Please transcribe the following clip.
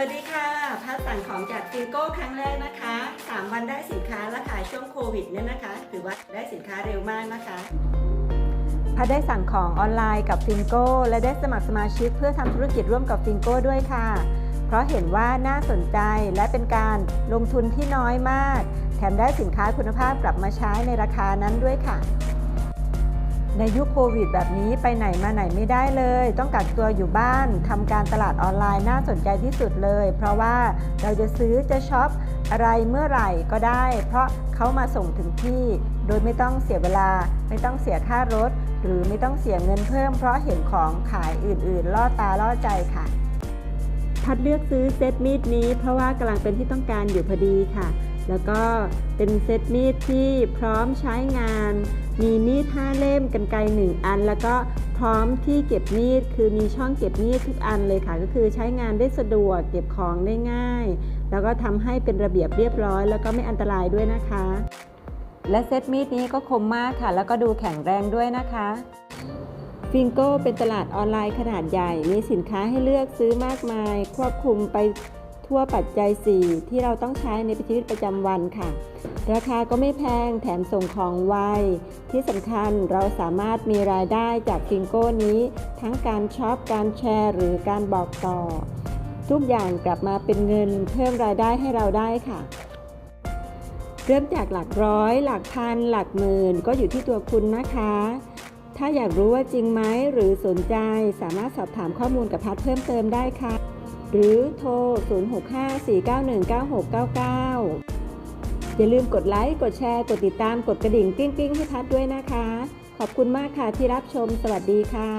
วัสดีค่ะพัดสั่งของจากฟิงโก้ครั้งแรกนะคะ 3 วันได้สินค้าแล้วค่ะช่วงโควิดเนี่ยนะคะ ถือว่าได้สินค้าเร็วมากนะคะพัดได้สั่งของออนไลน์กับฟิงโก้และได้สมัครสมาชิกเพื่อทำธุรกิจร่วมกับฟิงโก้ด้วยค่ะ เพราะเห็นว่าน่าสนใจและเป็นการลงทุนที่น้อยมาก แถมได้สินค้าคุณภาพกลับมาใช้ในราคานั้นด้วยค่ะ ในยุคโควิดแบบนี้ไปไหนมาไหนไม่ได้เลย ต้องกักตัวอยู่บ้านทำการตลาดออนไลน์น่าสนใจที่สุดเลย เพราะว่าเราจะซื้อจะช็อปอะไรเมื่อไหร่ก็ได้ เพราะเขามาส่งถึงที่ โดยไม่ต้องเสียเวลา ไม่ต้องเสียค่ารถ หรือไม่ต้องเสียเงินเพิ่ม เพราะเห็นของขายอื่นๆล่อตาล่อใจค่ะ พัดเลือกซื้อเซตมีดนี้ เพราะว่ากำลังเป็นที่ต้องการอยู่พอดีค่ะ แล้วก็เป็นเซตมีดที่พร้อมใช้งาน มีมีด 5 เล่มกันไกร1อัน แล้วก็พร้อมที่เก็บมีด คือมีช่องเก็บมีดทุกอันเลยค่ะ ก็คือใช้งานได้สะดวก เก็บของได้ง่าย แล้วก็ทำให้เป็นระเบียบเรียบร้อย แล้วก็ไม่อันตรายด้วยนะคะ และเซตมีดนี้ก็คมมากค่ะ แล้วก็ดูแข็งแรงด้วยนะคะฟิงโก้เป็นตลาดออนไลน์ขนาดใหญ่ มีสินค้าให้เลือกซื้อมากมาย ควบคุมไป ทั่วปัจจัย 4 ที่เราต้องใช้ในชีวิตประจำวันค่ะ ราคาก็ไม่แพงแถมส่งของไวที่สำคัญเราสามารถมีรายได้จากฟิงโก้นี้ ทั้งการช็อปการแชร์ หรือการบอกต่อ ทุกอย่างกลับมาเป็นเงินเพิ่มรายได้ให้เราได้ค่ะเริ่มจากหลักร้อย หลักพัน หลักหมื่น ก็อยู่ที่ตัวคุณนะคะ ถ้าอยากรู้ว่าจริงไหมหรือสนใจสามารถสอบถามข้อมูลกับพัดเพิ่มเติมได้ค่ะ หรือโทร 0654919699 อย่าลืมกดไลค์ กดแชร์ กดติดตาม กดกระดิ่งกริ้งๆ ให้ทัดด้วยนะคะ ขอบคุณมากค่ะที่รับชม สวัสดีค่ะ